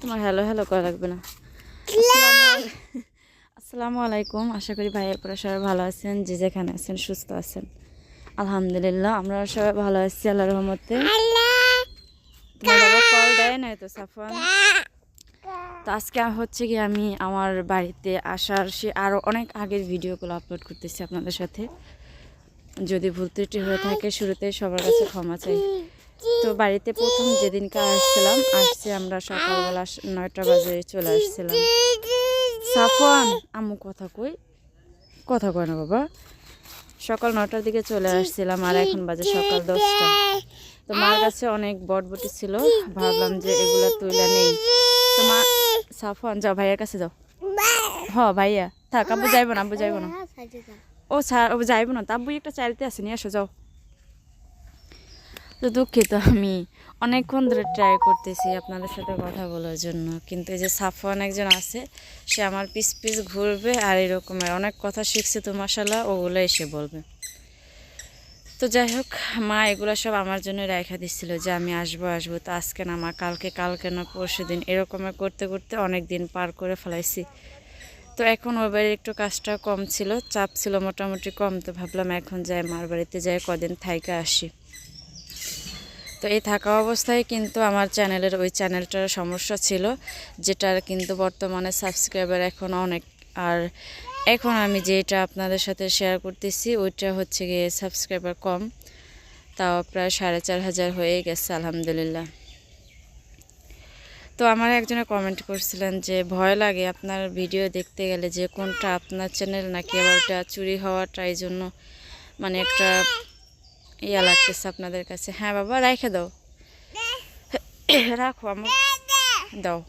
তোমার hello hello করা লাগবে না। আসসালামু- আলাইকুম আশা করি ভাই আপনারা সবাই ভালো আছেন যে যেখানে আছেন সুস্থ আছেন। আলহামদুলিল্লাহ আমরা সবাই ভালো আছি আল্লাহ রহমতে। কল দেয় না তো সাফন তো আজকে হচ্ছে কি আমি আমার বাড়িতে আসার সে আরও অনেক আগের ভিডিওগুলো আপলোড করতেছি আপনাদের সাথে। যদি ভুল ত্রুটি হয়ে থাকে শুরুতে সবার কাছে ক্ষমা চাই। তো বাড়িতে প্রথম যেদিনকে আসছিলাম, আসছে আমরা সকালবেলা নয়টা বাজে চলে আসছিলাম। সাফন আম্মু কথা কই? কথা কয় না বাবা। সকাল নটার দিকে চলে আসছিলাম আর এখন বাজে সকাল দশটা। তো মার কাছে অনেক বটবটি ছিল, ভাবলাম যে এগুলো তুইলা নেই। তো মা সাফন যাও ভাইয়ের কাছে যাও। হ, ভাইয়া। থাক, আব্বু যাইব না, আব্বু যাইব না। ও স্যার ও যাইব না। তা আব্বু একটা চাইতে আছে, নিয়ে আসো, যাও। তো দুঃখিত আমি অনেকক্ষণ ধরে ট্রাই করতেছি আপনাদের সাথে কথা বলার জন্য। কিন্তু এই যে সাফওয়ান একজন আছে, সে আমার পিস পিস ঘুরবে আর এরকমের অনেক কথা শিখছে তো মাসাল্লাহ ওগুলো এসে বলবে। তো যাই হোক, মা এগুলো সব আমার জন্য রেখা দিচ্ছিল যে আমি আসব আসব। তো আজকে না মা, কালকে কালকে না পরশু দিন এরকমের করতে করতে অনেক দিন পার করে ফেলাইছি। তো এখন ওর বাড়ির একটু কাজটা কম ছিল, চাপ ছিল মোটামুটি কম। তো ভাবলাম এখন যাই মার বাড়িতে যাই, কদিন থাইকা আসি। তো এই থাকা অবস্থায় কিন্তু আমার চ্যানেলের ওই চ্যানেলটার সমস্যা ছিল, যেটার কিন্তু বর্তমানে সাবস্ক্রাইবার এখন অনেক। আর এখন আমি যেটা আপনাদের সাথে শেয়ার করতেছি, ওইটা হচ্ছে গিয়ে সাবস্ক্রাইবার কম, তাও প্রায় সাড়ে চার হাজার হয়ে গেছে, আলহামদুলিল্লাহ। তো আমার একজনে কমেন্ট করছিলেন যে, ভয় লাগে আপনার ভিডিও দেখতে গেলে যে কোনটা আপনার চ্যানেল নাকি আবার ওটা চুরি হওয়াটা এই জন্য মানে একটা ইয়া লাগতেছে আপনাদের কাছে। হ্যাঁ বাবা, রেখে দাও। রাখো আমার দাও।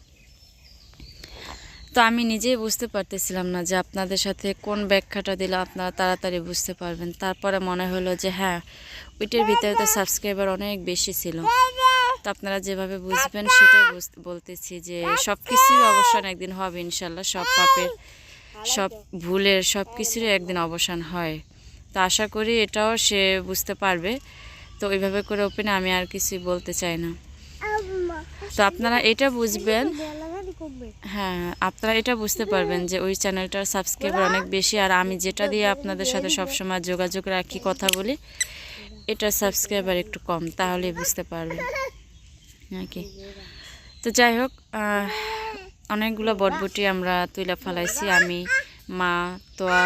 তো আমি নিজেই বুঝতে পারতেছিলাম না যে আপনাদের সাথে কোন ব্যাখ্যাটা দিলে আপনারা তাড়াতাড়ি বুঝতে পারবেন। তারপরে মনে হলো যে হ্যাঁ ওইটার ভিতরে তো সাবস্ক্রাইবার অনেক বেশি ছিল। তো আপনারা যেভাবে বুঝবেন সেটাই বলতেছি যে সব কিছুরই অবসান একদিন হবে ইনশাল্লাহ। সব পাপের, সব ভুলের সব কিছুরই একদিন অবসান হয়। তো আশা করি এটাও সে বুঝতে পারবে। তো ওইভাবে করে ওপেনে আমি আর কিছু বলতে চাই না। তো আপনারা এটা বুঝবেন। হ্যাঁ আপনারা এটা বুঝতে পারবেন যে ওই চ্যানেলটার সাবস্ক্রাইবার অনেক বেশি। আর আমি যেটা দিয়ে আপনাদের সাথে সবসময় যোগাযোগ রাখি, কথা বলি এটা সাবস্ক্রাইবার একটু কম, তাহলেই বুঝতে পারবেন। নাকি? তো যাই হোক অনেকগুলো বটবটি আমরা তুইলা ফেলাইছি। আমি, মা, তোয়া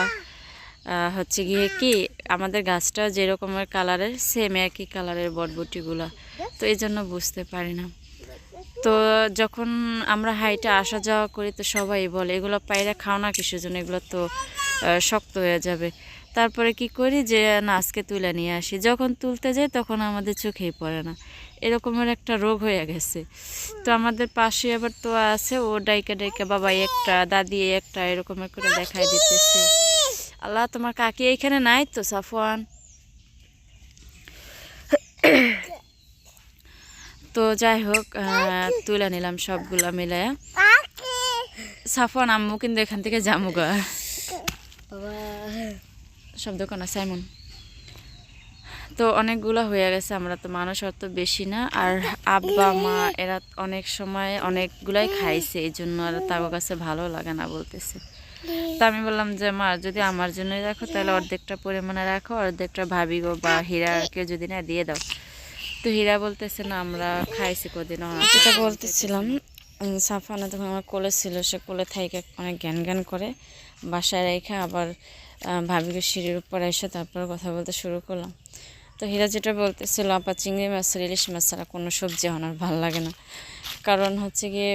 হচ্ছে গিয়ে কি, আমাদের গাছটা যেরকমের কালারের সেম একই কালারের বটবটিগুলো। তো এই জন্য বুঝতে পারি না। তো যখন আমরা হাইটে আসা যাওয়া করি, তো সবাই বলে, এগুলো পায়রা খাও না কিসের জন্য এগুলো তো শক্ত হয়ে যাবে। তারপরে কি করি যে, না, আজকে তুলে নিয়ে আসি। যখন তুলতে যাই, তখন আমাদের চোখেই পড়ে না। এরকমের একটা রোগ হয়ে গেছে। তো আমাদের পাশে আবার তো আছে, ও ডাইকা ডাইকা, বাবা, একটা, দাদি, একটা, এরকমের করে দেখাই দিতেছে। আল্লাহ তোমার কাকি এইখানে নাই তো, সাফওয়ান। তো যাই হোক তুলে নিলাম সবগুলা মিলায়া সাফওয়ান, আম্মু কিন্তু এখান থেকে জামু গা। সব দোকান আছে এমন তো অনেকগুলো হয়ে গেছে, আমরা তো মানুষ অত বেশি না। আর আব্বা, মা, এরা অনেক সময় অনেকগুলাই খাইছে এই জন্য আর তার কাছে ভালো লাগে না বলতেছে। তো আমি বললাম যে মা যদি আমার জন্যই রাখো তাহলে অর্ধেকটা পরিমাণে রাখো অর্ধেকটা ভাবি গো বা হীরাকে যদি না দিয়ে দাও। তো হীরা বলতেছে না আমরা খাইছি কদিন যেটা বলতেছিলাম সাফানা তখন আমার কোলে ছিল সে কোলে থেকে অনেক জ্ঞান জ্ঞান করে বাসায় রেখে আবার ভাবিকে সিঁড়ির উপর এসে তারপর কথা বলতে শুরু করলাম। তো হীরা যেটা বলতেছিল, আপা চিংড়ি মাছ, ইলিশ মাছ ছাড়া কোনো সবজি আমার ভালো লাগে না। কারণ হচ্ছে গিয়ে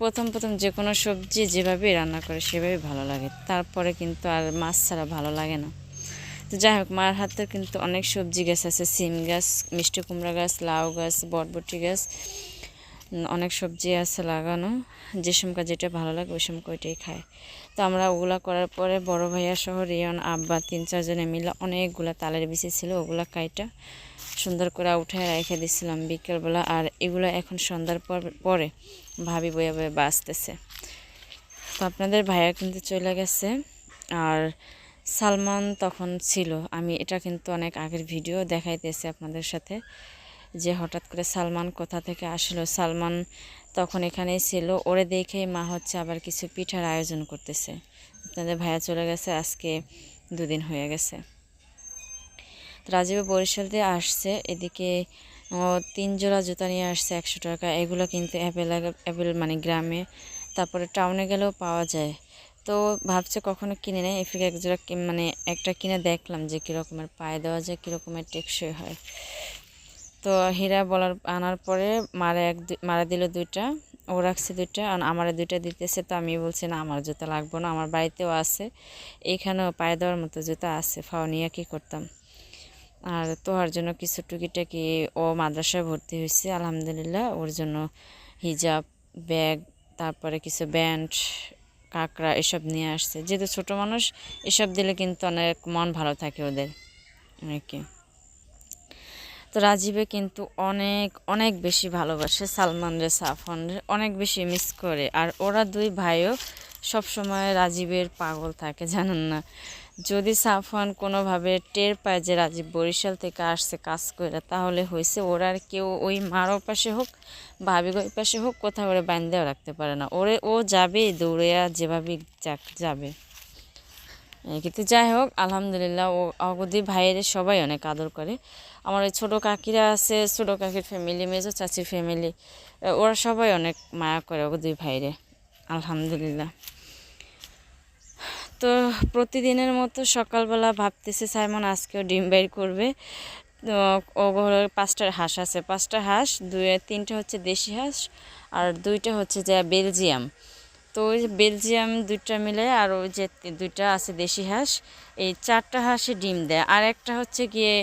প্রথম প্রথম যে কোনো সবজি যেভাবেই রান্না করে সেভাবেই ভালো লাগে। তারপরে কিন্তু আর মাছ ছাড়া ভালো লাগে না। তো যাই হোক, মার হাতের কিন্তু অনেক সবজি গাছ আছে, সিম গাছ, মিষ্টি কুমড়া গাছ, লাউ গাছ, বরবটি গাছ। অনেক সবজি আছে লাগানো। যে সমকা যেটা ভালো লাগে ওই সময় ওইটাই খায়। তো আমরা ওগুলা করার পরে বড় ভাইয়া সহ রিয়ন, আব্বা তিন চারজনে মিলে অনেকগুলা তালের বিচি ছিল, ওগুলা কাইটা সুন্দর করে উঠে রেখে দিছিলাম বিকেলবেলা। আর এগুলো এখন সন্ধ্যার পর, পরে ভাবি বয়ে বয়ে বাঁচতেছে। তো আপনাদের ভাইয়া কিন্তু চলে গেছে। আর সালমান তখন ছিল। আমি এটা কিন্তু অনেক আগের ভিডিও দেখাইতেছি আপনাদের সাথে। যে হঠাৎ করে সালমান কোথা থেকে আসলো? সালমান তখন এখানেই ছিল। ওরে দেখেই মা হচ্ছে আবার কিছু পিঠার আয়োজন করতেছে। আপনাদের ভাইয়া চলে গেছে, আজকে দুদিন হয়ে গেছে। রাজীব বরিশাল দিয়ে আসছে। এদিকে তিন জোড়া জুতা নিয়ে আসছে একশো টাকা। এগুলো কিন্তু অ্যাভেলেবল অ্যাভেল মানে গ্রামে। তারপরে টাউনে গেলেও পাওয়া যায়। তো ভাবছে কখনো কিনে নেয়। এফিকে এক জোড়া মানে একটা কিনে দেখলাম যে কীরকমের, পায়ে দেওয়া যায়, কীরকমের টেকসই হয়। তো হীরা বলার, আনার পরে মারা এক মারা দিল দুইটা, ও রাখছে দুইটা, আর আমার দুইটা দিতেছে, তো আমি বলছি, না, আমার জুতা লাগবো না, আমার বাড়িতেও আছে, এইখানেও পায়ে দেওয়ার মতো জুতা আছে, ফাও, নিয়ে কী করতাম? আর তোহার জন্য কিছু টুকিটাকি, ও মাদ্রাসায় ভর্তি হয়েছে, আলহামদুলিল্লাহ, ওর জন্য হিজাব, ব্যাগ, তারপরে কিছু ব্যান্ড, কাঁকড়া, এসব নিয়ে আসছে। যেহেতু ছোটো মানুষ, এসব দিলে কিন্তু অনেক মন ভালো থাকে ওদের, আর কি। তো রাজীবে কিন্তু অনেক অনেক বেশি ভালোবাসে সালমান রে সাফন অনেক বেশি মিস করে। আর ওরা দুই ভাইও সবসময় রাজীবের পাগল থাকে, জানেন না? যদি সাফওয়ান কোনোভাবে টের পায় যে রাজীব বরিশাল থেকে আসছে কাজ করে তাহলে হয়েছে ওরা আর কেউ ওই মার পাশে হোক ভাবির ওই পাশে হোক, কোথাও ওরা বান্ধেও রাখতে পারে না। ওরে ও যাবে দৌড়েয়া যেভাবে যাক, যাবে। কিন্তু যাই হোক, আলহামদুলিল্লাহ, ও অগদি ভাইয়ের সবাই অনেক আদর করে। আমার ওই ছোটো কাকিরা আছে, ছোটো কাকির ফ্যামিলি মেজো চাচির ফ্যামিলি ওরা সবাই অনেক মায়া করে অগদি ভাইরে, আলহামদুলিল্লাহ। তো প্রতিদিনের মতো সকালবেলা ভাবতেছে, সাইমন, আজকেও ডিম বাইর করবে। তো হলো পাঁচটার হাঁস আছে। পাঁচটা হাঁস দুই তিনটা হচ্ছে দেশি হাঁস, আর দুইটা হচ্ছে যে বেলজিয়াম। তো ওই বেলজিয়াম দুইটা মিলে আর ওই যে দুইটা আছে দেশি হাঁস, এই চারটা হাঁসে ডিম দেয়। আর একটা হচ্ছে গিয়ে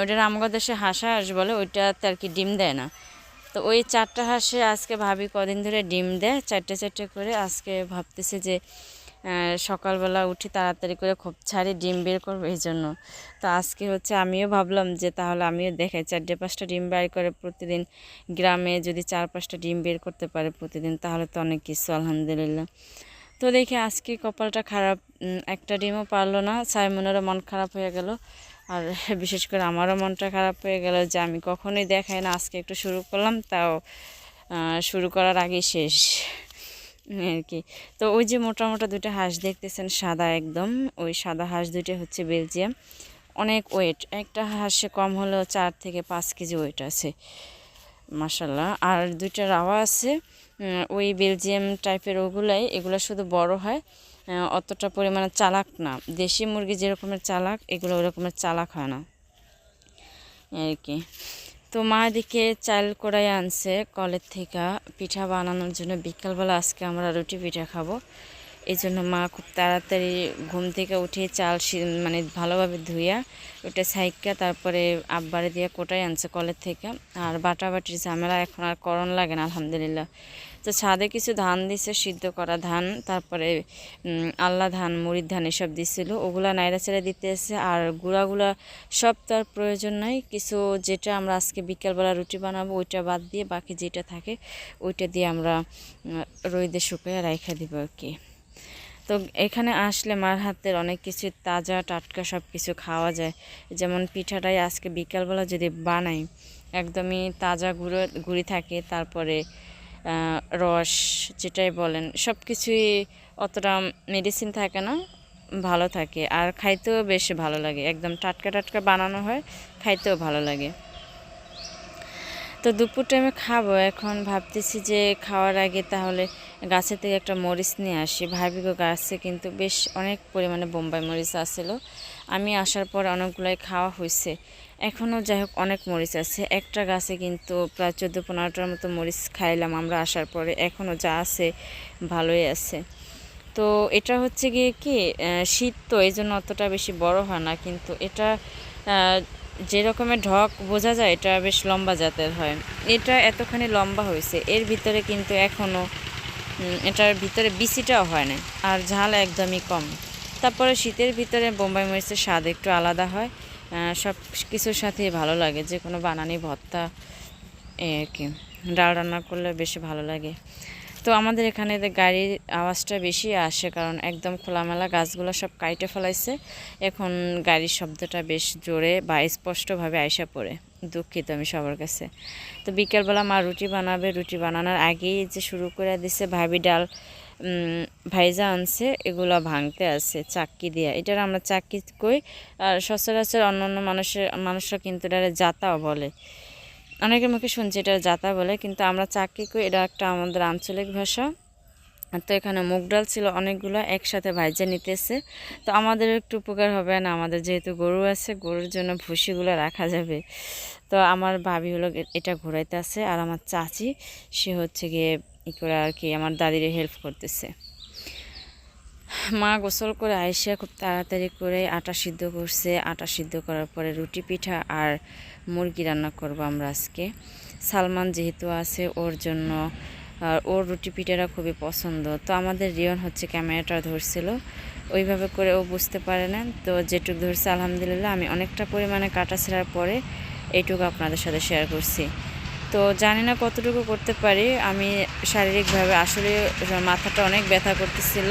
ওইটা রামগড় দেশে হাঁস হাঁস বলে, ওইটাতে আর কি ডিম দেয় না। তো ওই চারটা হাঁসে আজকে ভাবি কদিন ধরে ডিম দেয়, চারটে চারটে করে। আজকে ভাবতেছে যে সকালবেলা উঠি তাড়াতাড়ি করে ছাড়ি, ডিম বের করব এই জন্য। তো আজকে হচ্ছে আমিও ভাবলাম যে তাহলে আমিও দেখাই। চারটে পাঁচটা ডিম বের করে প্রতিদিন গ্রামে যদি চার পাঁচটা ডিম বের করতে পারে প্রতিদিন, তাহলে তো অনেক কিছু, আলহামদুলিল্লাহ। তো দেখি আজকে কপালটা খারাপ একটা ডিমও পারল না, সাইমনেরও মন খারাপ হয়ে গেল। আর বিশেষ করে আমারও মনটা খারাপ হয়ে গেল যে আমি কখনোই দেখাই না, আজকে একটু শুরু করলাম, তাও শুরু করার আগেই শেষ। আর কি তো ওই যে মোটা মোটা দুটো হাঁস দেখতেছেন, সাদা একদম, ওই সাদা হাঁস দুটো হচ্ছে বেলজিয়াম। অনেক ওয়েট একটা হাঁসে কম হলেও চার থেকে পাঁচ কেজি ওয়েট আছে মাসাল্লাহ আর দুইটা রাওয়া আছে ওই বেলজিয়াম টাইপের ওগুলাই, এগুলো শুধু বড় হয় অতটা পরিমাণে চালাক না। দেশি মুরগি যেরকমের চালাক, এগুলো ওরকমের চালাক হয় না আর কি তো মা এদিকে চাল কড়াই আনছে, কলের থেকে পিঠা বানানোর জন্য বিকালবেলা আজকে আমরা রুটি পিঠা খাব। এই জন্য মা খুব তাড়াতাড়ি ঘুম থেকে উঠে চাল মানে ভালোভাবে ধুইয়া ওটা সাইকা তারপরে আব্বারে দিয়ে কোটাই আনছে কলের থেকে। আর বাটাবাটির ঝামেলা এখন আর করণ লাগে না, আলহামদুলিল্লাহ। তো ছাদে কিছু ধান দিছে, সিদ্ধ করা ধান, তারপরে আল্লা ধান, মুড়ির ধান এসব দিছিল। ওগুলা নাইরা ছেড়ে দিতে এসে, আর গুঁড়াগুলা সব তার প্রয়োজন নাই। কিছু যেটা আমরা আজকে বিকালবেলা রুটি বানাবো, ওইটা বাদ দিয়ে বাকি যেটা থাকে, ওইটা দিয়ে আমরা রোদে শুকিয়ে রাইখা দিব আর কি। তো এখানে আসলে মার হাতের অনেক কিছু তাজা টাটকা সব কিছু খাওয়া যায়। যেমন পিঠাটাই আজকে বিকালবেলা যদি বানাই, একদমই তাজা গুঁড়ো, গুঁড়ি থাকে, তারপরে রস যেটাই বলেন সব কিছুই অতটা মেডিসিন থাকে না, ভালো থাকে। আর খাইতেও বেশ ভালো লাগে। একদম টাটকা টাটকা বানানো হয়, খাইতেও ভালো লাগে। তো দুপুর টাইমে খাব। এখন ভাবতেছি যে খাওয়ার আগে তাহলে গাছে থেকে একটা মরিচ নিয়ে আসি। ভাবিগো গাছে কিন্তু বেশ অনেক পরিমাণে বোম্বাই মরিচ আসছিল আমি আসার পর অনেকগুলাই খাওয়া হয়েছে এখনও যাই হোক অনেক মরিচ আছে। একটা গাছে কিন্তু প্রায় চোদ্দ পনেরোটার মতো মরিচ খাইলাম আমরা আসার পরে। এখনও যা আছে, ভালোই আছে। তো এটা হচ্ছে গিয়ে কি শীত তো এই জন্য অতটা বেশি বড় হয় না। কিন্তু এটা যে রকমের ঢক বোঝা যায়, এটা বেশ লম্বা জাতের হয়। এটা এতখানি লম্বা হয়েছে, এর ভিতরে কিন্তু এখনও এটার ভিতরে বিচিটাও হয় না আর ঝাল একদমই কম। তারপরে শীতের ভিতরে বোম্বাই মরিচের স্বাদ একটু আলাদা হয় সব কিছুর সাথেই ভালো লাগে যে কোনো বানানি, ভর্তা এই আর কি, ডাল রান্না করলে বেশি ভালো লাগে। তো আমাদের এখানে গাড়ির আওয়াজটা বেশি আসে কারণ একদম খোলামেলা গাছগুলো সব কাইটে ফেলাইছে। এখন গাড়ির শব্দটা বেশ জোরে বা স্পষ্টভাবে আইসা পড়ে। দুঃখিত আমি সবার কাছে। তো বিকেলবেলা মা রুটি বানাবে। রুটি বানানোর আগেই যে শুরু করে দিছে ভাবি ডাল ভাইজা আনছে, এগুলো ভাঙতে আছে, চাক্কি দিয়ে। এটার আমরা চাক্কি কই। আর সচরাচর অন্য অন্য মানুষের, মানুষরা কিন্তু এটা জাতাও বলে। অনেকের মুখে শুনছি এটা জাতা বলে, কিন্তু আমরা চাক্কি করি, এটা একটা আমাদের আঞ্চলিক ভাষা। তো এখানে মুগ ডাল ছিল অনেকগুলো একসাথে ভাইজে নিতেছে। তো আমাদের একটু উপকার হবে না, আমাদের যেহেতু গরু আছে, গরুর জন্য ভুসিগুলো রাখা যাবে। তো আমার ভাবি হলো এটা ঘোরাইতে আছে আর আমার চাচি, সে হচ্ছে গিয়ে ই করে আর কি আমার দাদির হেল্প করতেছে। মা গোসল করে আইসা খুব তাড়াতাড়ি করে আটা সিদ্ধ করছে। আটা সিদ্ধ করার পরে রুটি পিঠা আর মুরগি রান্না করব আমরা আজকে। সালমান যেহেতু আছে, ওর জন্য, আর ওর রুটি পিঠাটা খুবই পছন্দ। তো আমাদের রিয়ন হচ্ছে ক্যামেরাটা ধরছিল, ওইভাবে করে ও বুঝতে পারে না। তো যেটুক ধরছে, আলহামদুলিল্লাহ, আমি অনেকটা পরিমাণে কাটা ছেঁড়ার পরে এইটুকু আপনাদের সাথে শেয়ার করছি। তো জানি না কতটুকু করতে পারি, আমি শারীরিকভাবে আসলে মাথাটা অনেক ব্যথা করতেছিল,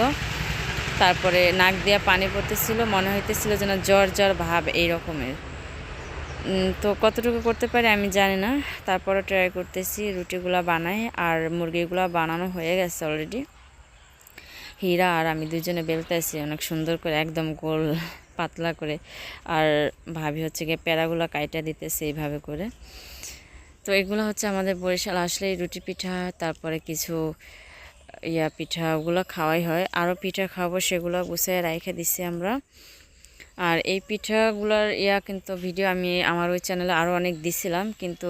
তারপরে নাক দিয়ে পানি পড়তেছিল, মনে হইতেছিল যেন জ্বর জ্বর ভাব এই রকমের তো কতটুকু করতে পারি আমি জানি না। তারপরে ট্রাই করতেছি, রুটিগুলা বানাই আর মুরগিগুলা বানানো হয়ে গেছে অলরেডি হীরা আর আমি দুজনে বেলতেছি অনেক সুন্দর করে, একদম গোল, পাতলা করে। আর ভাবি হচ্ছে গিয়ে প্যারাগুলো কাইটা দিতেছে এইভাবে করে। তো এগুলো হচ্ছে আমাদের বরিশাল, আসলেই রুটি পিঠা, তারপরে কিছু, ইয়া পিঠা ওগুলো খাওয়াই হয়। আরও পিঠা খাব সেগুলো গুছিয়ে রেখে দিছি আমরা। আর এই পিঠাগুলোর ইয়া কিন্তু ভিডিও আমি আমার ওই চ্যানেলে আরও অনেক দিছিলাম, কিন্তু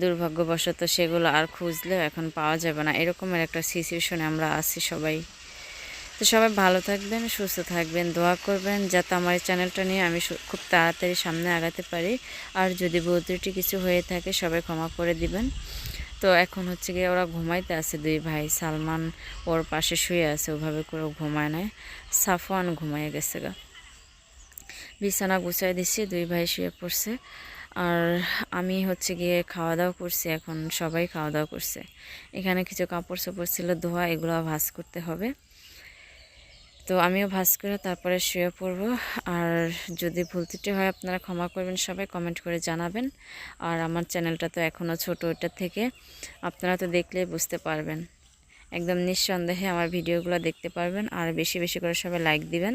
দুর্ভাগ্যবশত সেগুলো আর খুঁজলেও এখন পাওয়া যাবে না। এরকমের একটা সিচুয়েশনে আমরা আছি সবাই। তো সবাই ভালো থাকবেন, সুস্থ থাকবেন, দোয়া করবেন, যাতে আমার চ্যানেলটা নিয়ে আমি খুব তাড়াতাড়ি সামনে আগাতে পারি। আর যদি বৌদ্রটি কিছু হয়ে থাকে, সবাই ক্ষমা করে দিবেন। তো এখন হচ্ছে গিয়ে ওরা ঘুমাইতে আছে দুই ভাই। সালমান ওর পাশে শুয়ে আছে, ওভাবে করে ঘুমায় নেয় সাফওয়ান ঘুমায় গেছে গা। বিছানা গুছাই দিচ্ছি দুই ভাই শুয়ে পড়ছে। আর আমি হচ্ছে গিয়ে খাওয়া দাওয়া করছি, এখন সবাই খাওয়া দাওয়া করছে। এখানে কিছু কাপড় চোপড় ছিল, ধোয়া, এগুলো ভাজ করতে হবে। তো আমিও ভাজ করে তারপরে শুয়ে পড়ব। আর যদি ভুল ত্রুটি হয়, আপনারা ক্ষমা করবেন সবাই, কমেন্ট করে জানাবেন। আর আমার চ্যানেলটা তো এখনও ছোট ওইটা থেকে আপনারা তো দেখলেই বুঝতে পারবেন। একদম নিঃসন্দেহে আমার ভিডিওগুলো দেখতে পারবেন, আর বেশি বেশি করে সবাই লাইক দিবেন।